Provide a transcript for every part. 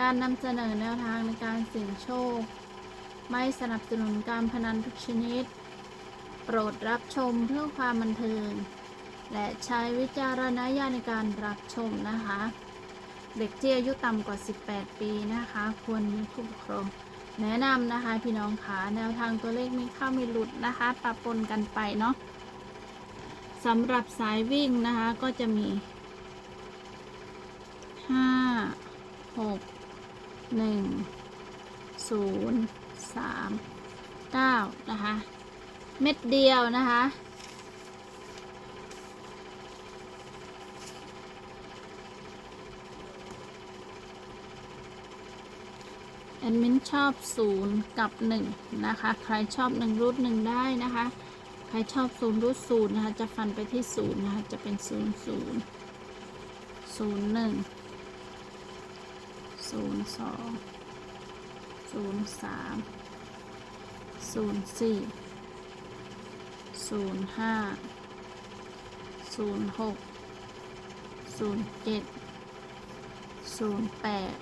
การนำเสนอแนวทางในการเสี่ยงโชค ไม่สนับสนุนการพนันทุกชนิด โปรดรับชมเพื่อความบันเทิง และใช้วิจารณญาณในการรับชมนะคะ เด็กที่อายุต่ำกว่า 18 ปีนะคะ ควรมีผู้ปกครองแนะนำนะคะพี่น้องขาแนวทางตัวเลขมีเข้ามีหลุดนะคะปะปนกันไปเนาะสำหรับสายวิ่งนะคะก็จะมี 5 6 หนึ่งศูนย์สามเก้านะคะ เม็ดเดียวนะคะแอดมินชอบศูนย์กับหนึ่งนะคะ ใครชอบหนึ่งรูทหนึ่งได้นะคะ ใครชอบศูนย์รูทศูนย์นะคะ จะฟันไปที่ศูนย์นะคะ จะเป็นศูนย์ศูนย์ ศูนย์สองศูนย์สามศูนย์สี่ศูนย์ห้าศูนย์หกศูนย์เจ็ดศูนย์แปด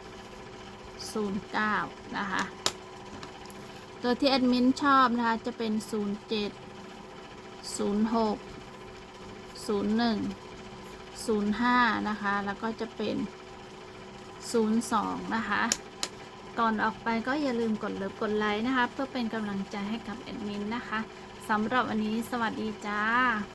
ศูนย์เก้านะคะ ตัวที่แอดมินชอบนะคะ จะเป็นศูนย์เจ็ดศูนย์หกศูนย์หนึ่งศูนย์ห้านะคะ แล้วก็จะเป็น 02 นะคะ ก่อนออกไปก็อย่าลืมกดเลิฟกดไลค์นะคะ เพื่อเป็นกำลังใจให้กับแอดมินนะคะสำหรับวันนี้สวัสดีจ้า